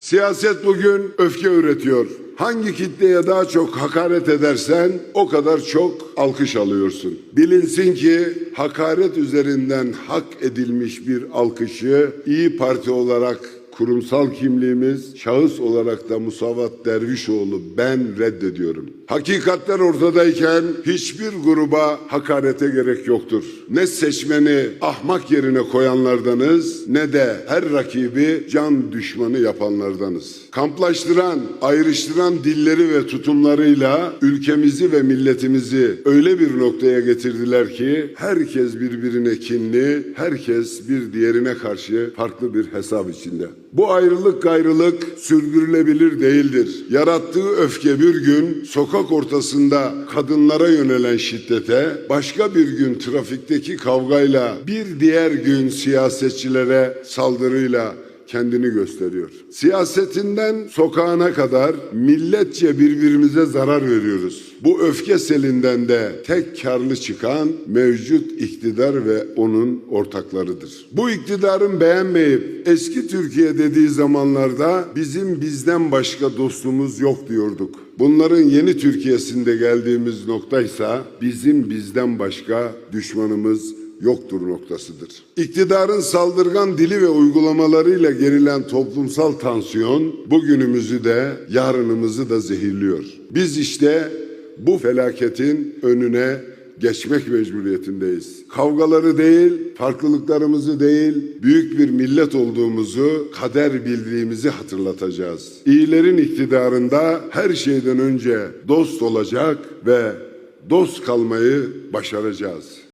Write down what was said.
Siyaset bugün öfke üretiyor. Hangi kitleye daha çok hakaret edersen o kadar çok alkış alıyorsun. Bilinsin ki hakaret üzerinden hak edilmiş bir alkışı İyi Parti olarak kurumsal kimliğimiz, şahıs olarak da Musavat Dervişoğlu ben reddediyorum. Hakikatler ortadayken hiçbir gruba hakarete gerek yoktur. Ne seçmeni ahmak yerine koyanlardanız ne de her rakibi can düşmanı yapanlardanız. Kamplaştıran, ayrıştıran dilleri ve tutumlarıyla ülkemizi ve milletimizi öyle bir noktaya getirdiler ki herkes birbirine kinli, herkes bir diğerine karşı farklı bir hesap içinde. Bu ayrılık gayrılık sürdürülebilir değildir. Yarattığı öfke bir gün sokak ortasında kadınlara yönelen şiddete, başka bir gün trafikteki kavgayla, bir diğer gün siyasetçilere saldırıyla kendini gösteriyor. Siyasetinden sokağına kadar milletçe birbirimize zarar veriyoruz. Bu öfke selinden de tek karlı çıkan mevcut iktidar ve onun ortaklarıdır. Bu iktidarın beğenmeyip eski Türkiye dediği zamanlarda bizim bizden başka dostumuz yok diyorduk. Bunların yeni Türkiye'sinde geldiğimiz noktaysa bizim bizden başka düşmanımız yoktur noktasıdır. İktidarın saldırgan dili ve uygulamalarıyla gerilen toplumsal tansiyon bugünümüzü de yarınımızı da zehirliyor. Biz işte bu felaketin önüne geçmek mecburiyetindeyiz. Kavgaları değil, farklılıklarımızı değil, büyük bir millet olduğumuzu, kader bildiğimizi hatırlatacağız. İyilerin iktidarında her şeyden önce dost olacak ve dost kalmayı başaracağız.